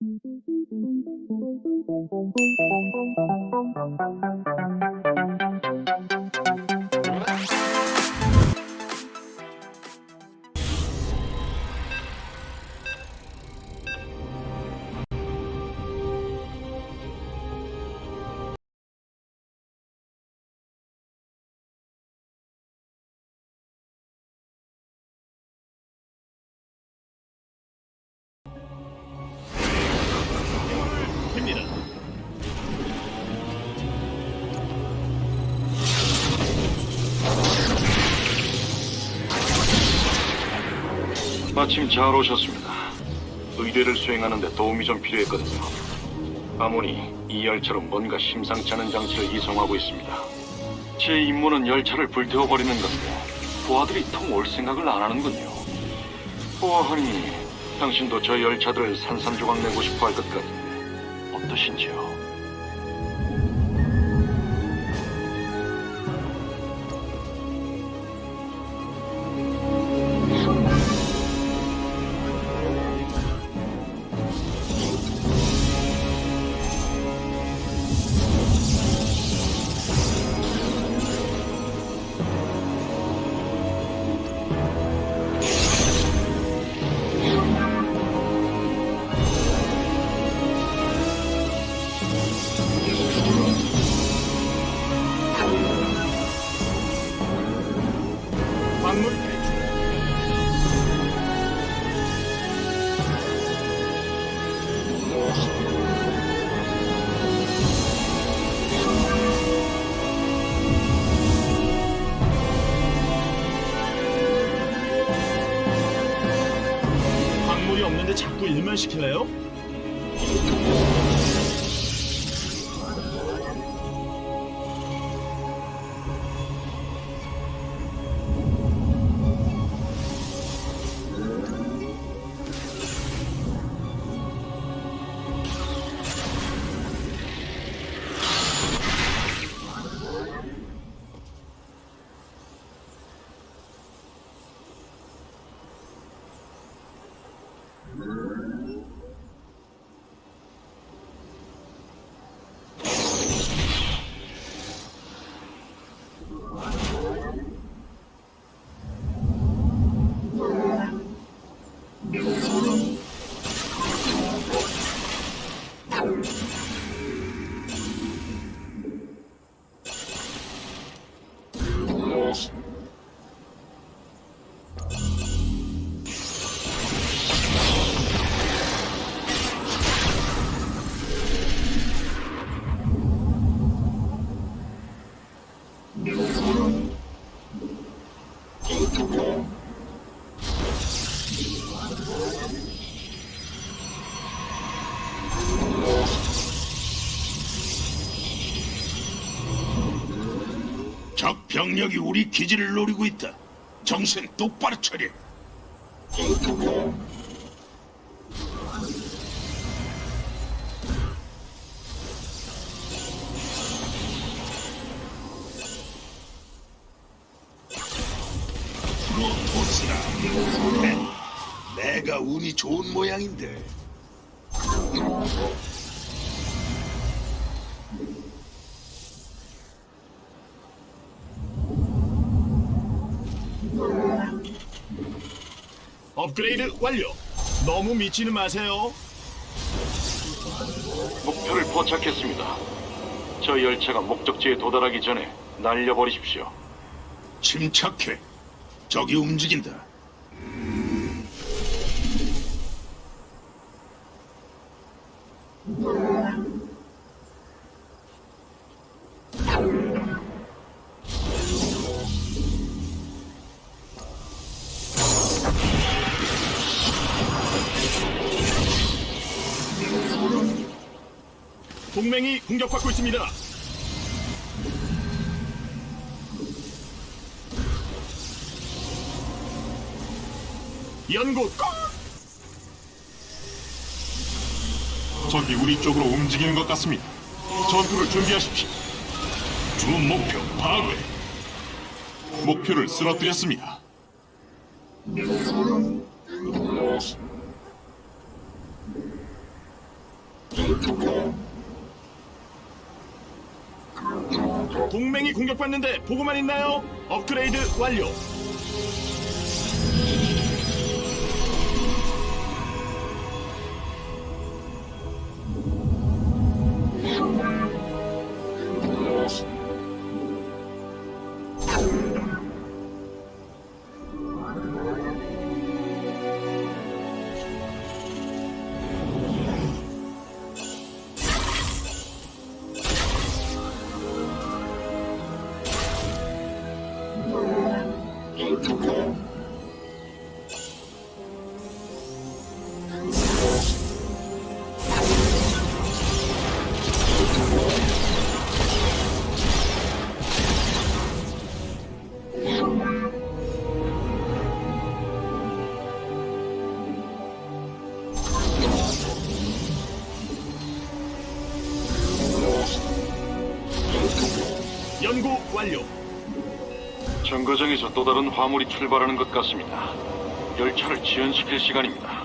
됩니 마침 잘 오셨습니다. 의뢰를 수행하는데 도움이 좀 필요했거든요. 아모니 이 열차로 뭔가 심상치 않은 장치를 이송하고 있습니다. 제 임무는 열차를 불태워버리는 건데 부하들이 통 올 생각을 안 하는군요. 보아하니 당신도 저 열차들을 산산조각 내고 싶어 할 것 같은데 어떠신지요? 시킬래요? 적 병력이 우리 기지를 노리고 있다. 정신 똑바로 차려. 프로토스라. 내, 내가 운이 좋은 모양인데. 업그레이드 완료. 너무 미치는 마세요. 목표를 포착했습니다. 저 열차가 목적지에 도달하기 전에 날려버리십시오. 침착해. 적이 움직인다. 동맹이 공격받고 있습니다. 연구 끝! 적이 우리 쪽으로 움직이는 것 같습니다. 전투를 준비하십시오. 주 목표 파괴. 목표를 쓰러뜨렸습니다. 동맹이 공격받는데 보고만 있나요? 업그레이드 완료. 또 다른 화물이 출발하는 것 같습니다. 열차를 지연시킬 시간입니다.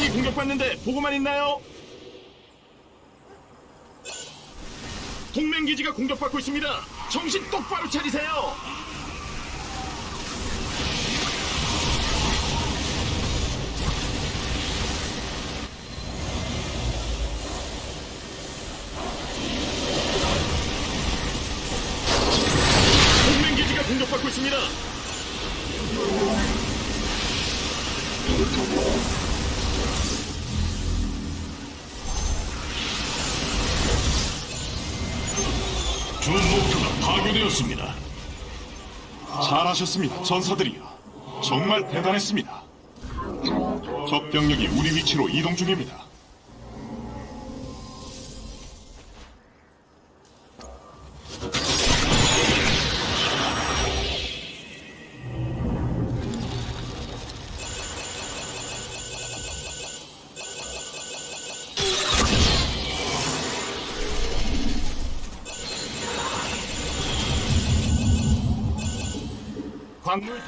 동맹이 공격받는데 보고만 있나요? 동맹 기지가 공격받고 있습니다. 정신 똑바로 차리세요. 주 목표가 파괴되었습니다. 잘하셨습니다, 전사들이여. 정말 대단했습니다. 적 병력이 우리 위치로 이동 중입니다.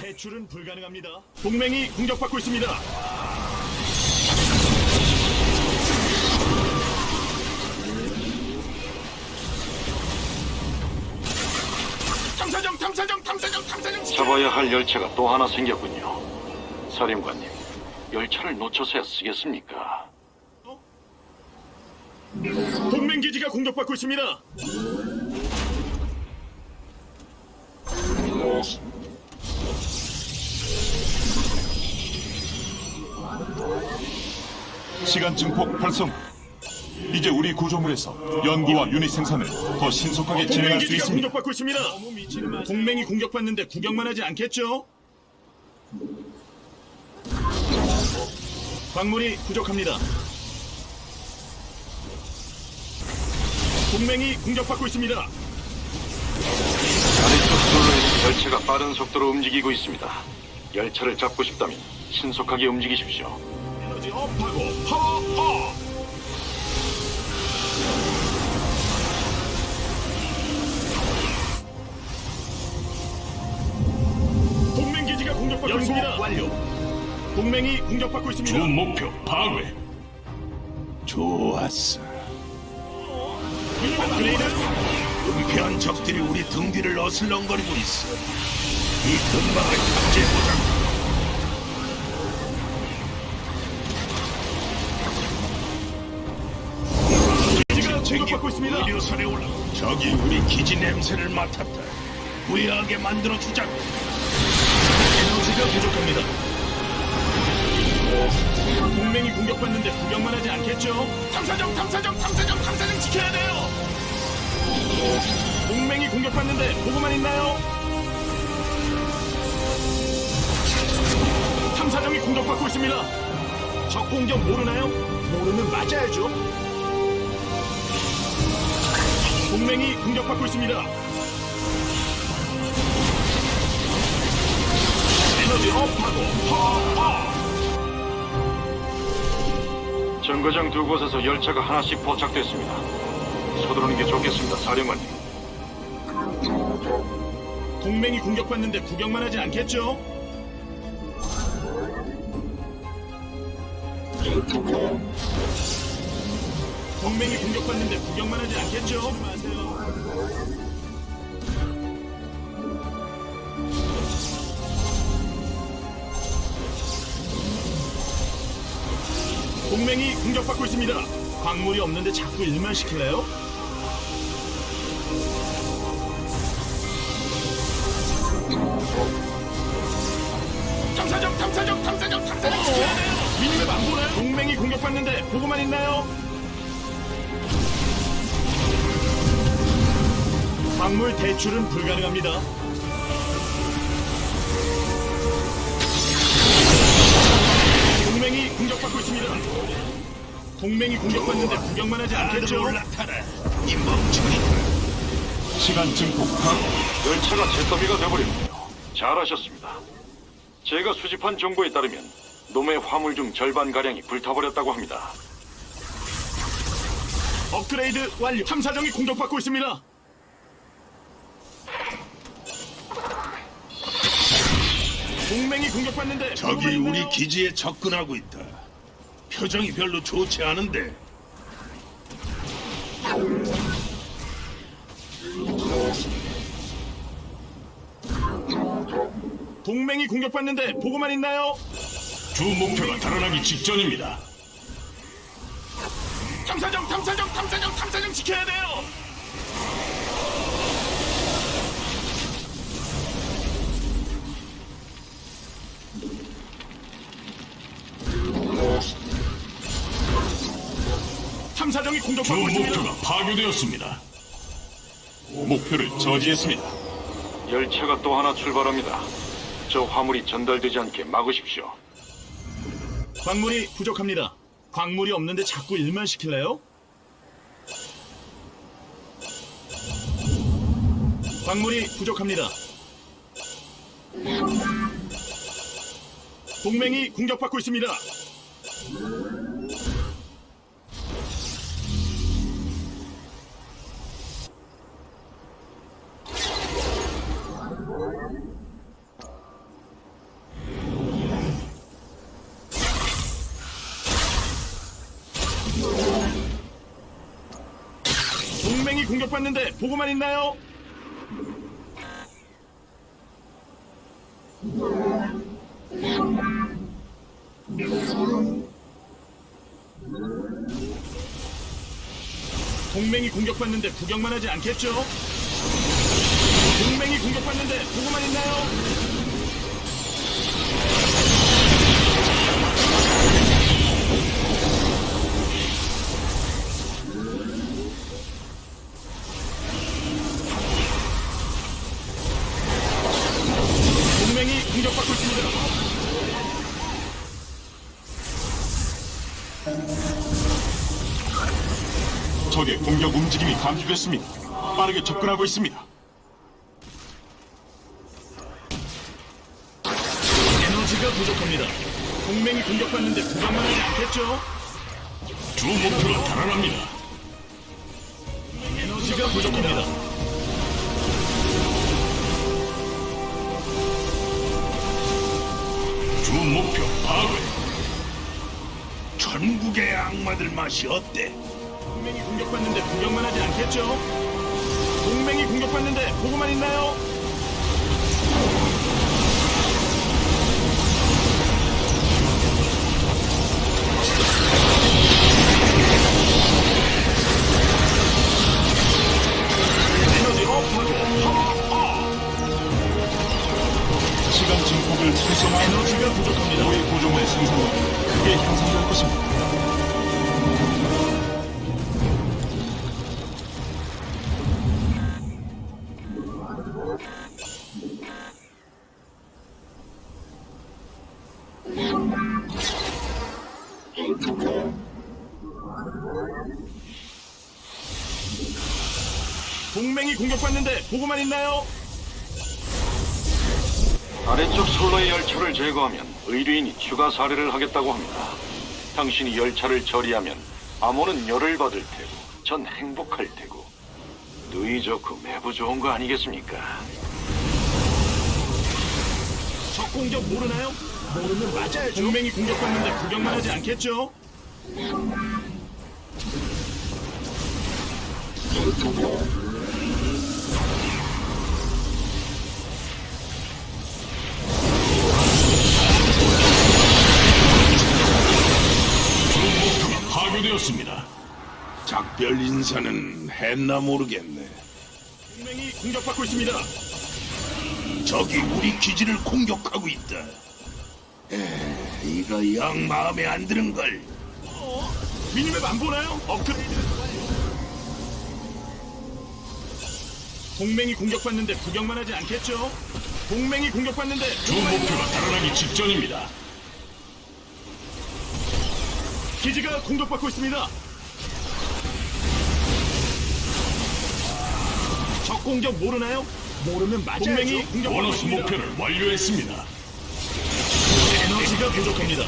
대출은 불가능합니다. 동맹이 공격받고 있습니다. 탐사정, 탐사정, 탐사정, 탐사정. 잡아야 할 열차가 또 하나 생겼군요. 사령관님, 열차를 놓쳐서야 쓰겠습니까? 동맹 기지가 공격받고 있습니다. 시간 증폭 활성. 이제 우리 구조물에서 연구와 유닛 생산을 더 신속하게 진행할 수 기지가 있습니다. 공격받고 있습니다. 동맹이 공격받는데 구경만 하지 않겠죠? 광물이 부족합니다. 동맹이 공격받고 있습니다. 아래쪽 선로에서 열차가 빠른 속도로 움직이고 있습니다. 열차를 잡고 싶다면 신속하게 움직이십시오. 에너지 업하고 파워 업. 동맹 기지가 공격받고 있습니다. 완료. 동맹이 공격받고 있습니다. 목표 파괴. 좋았어. 업그레이드 은폐한 적들이 우리 등 뒤를 어슬렁거리고 있어. 이 근방을 탑재보자. 공격받고 있습니다. 의료선에 올라. 적이 우리 기지 냄새를 맡았다. 후회하게 만들어 주자고. 에너지가 부족합니다. 동맹이 공격받는데 구경만 하지 않겠죠? 탐사정, 탐사정, 탐사정, 탐사정 지켜야 돼요. 동맹이 공격받는데 보고만 있나요? 공격받고 있습니다. 적 공격 모르나요? 모르면 맞아야죠. 동맹이 공격받고 있습니다. 에너지 업하고 파파 정거장 두 곳에서 열차가 하나씩 포착됐습니다. 서두르는 게 좋겠습니다, 사령관님. 동맹이 공격받는데 구경만 하지 않겠죠? 동맹이 공격받는데 구경만 하지 않겠죠? 동맹이 공격받고 있습니다. 광물이 없는데 자꾸 일만 시킬래요? 탐사정 탐사정 탐사정 탐사정 미니맵 안 보나요? 동맹이 공격받는데 보고만 있나요? 광물 대출은 불가능합니다 동맹이 공격받고 있습니다 동맹이 공격받는데 구경만 하지 않겠죠? 올라타라 이 멍청이 시간 증폭 각 열차가 잿더미가 되버렸네요. 잘하셨습니다. 제가 수집한 정보에 따르면 놈의 화물 중 절반 가량이 불타버렸다고 합니다. 업그레이드 완료 탐사정이 공격받고 있습니다 동맹이 공격받는데 적이 우리? 기지에 접근하고 있다 표정이 별로 좋지 않은데 동맹이 공격받는데 보고만 있나요? 주 목표가 달아나기 직전입니다. 탐사정 탐사정 탐사정 탐사정 지켜야 돼요 주 공격받고 있습니다 목표가 파괴되었습니다. 목표를 저지했습니다. 열차가 또 하나 출발합니다. 저 화물이 전달되지 않게 막으십시오. 광물이 부족합니다 광물이 없는데 자꾸 일만 시킬래요? 광물이 부족합니다 동맹이 공격받고 있습니다 동맹이 공격받는데 보고만 있나요? 동맹이 공격받는데 구경만 하지 않겠죠? 동맹이 공격받는데 보고만 있나요? 공격받고 있습니다. 적의 공격 움직임이 감지됐습니다. 빠르게 접근하고 있습니다. 에너지가 부족합니다. 동맹이 공격받는데 구경만 하지 않겠죠? 주 목표가 달아납니다. 에너지가 부족합니다. 주 목표 파괴. 전국의 악마들 맛이 어때? 동맹이 공격받는데 구경만 하지 않겠죠? 동맹이 공격받는데 보고만 있나요? 증폭을 활성화 에너지가 부족합니다. 노예 구조물의 생산력이 크게 향상될 것입니다. 동맹이 공격받는데 보고만 있나요? 아래쪽 선로의 열차를 제거하면 의뢰인이 추가 사례를 하겠다고 합니다. 당신이 열차를 처리하면 암호는 열을 받을 테고 전 행복할 테고 누이 좋고 매부 좋은 거 아니겠습니까? 적 공격 모르나요? 모르면 맞아야죠. 동맹이 공격받는데 구경만 하지 않겠죠? 파괴되었습니다. 작별 인사는 했나 모르겠네. 동맹이 공격받고 있습니다. 적이 우리 기지를 공격하고 있다. 에, 이거 영 마음에 안 드는 걸. 어? 미니맵 안 보나요? 업그레이드. 동맹이 공격받는데 구경만 하지 않겠죠? 동맹이 공격받는데 주 목표가 달아나기 직전입니다. 기지가 공격받고 있습니다. 적 공격 모르나요? 모르면 맞아야죠. 동맹이 공격받고 보너스 있습니다. 목표를 완료했습니다. 에너지가 부족합니다.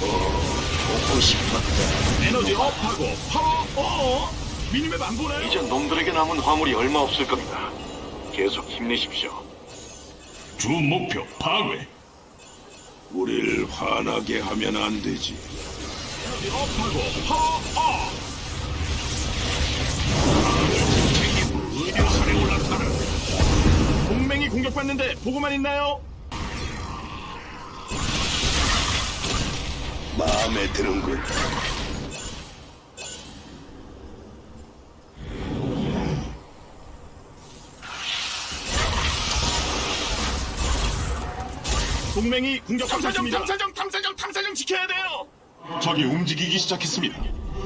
보고 싶었다. 에너지 업하고 파워 어 미니맵 안 보나요? 이제 놈들에게 남은 화물이 얼마 없을 겁니다. 계속 힘내십시오. 주 목표 파괴. 우릴 화나게 하면 안 되지. 에너지 업하고 파워 업 의료선에 올라타라. 동맹이 공격받는데 보고만 있나요? 마음에 드는군. 동맹이 공격받고 있습니다. 탐사정 탐사정 탐사정 지켜야 돼요. 적이 움직이기 시작했습니다.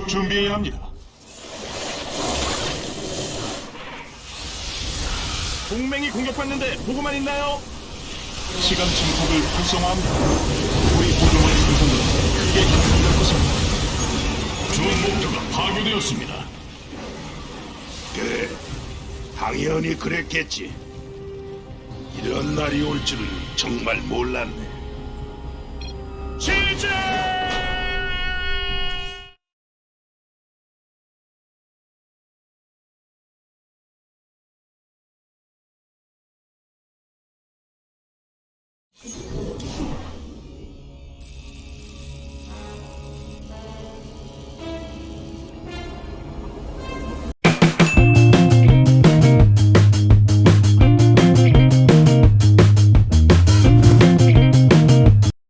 준비해야 합니다. 동맹이 공격받는데 보고만 있나요? 시간 증폭을 활성화합니다. 우리 보조물 생산으로 크게 향상될 것입니다. 주 목표가 파괴되었습니다. 그래, 당연히 그랬겠지. 이런 날이 올 줄은 정말 몰랐네. 시작!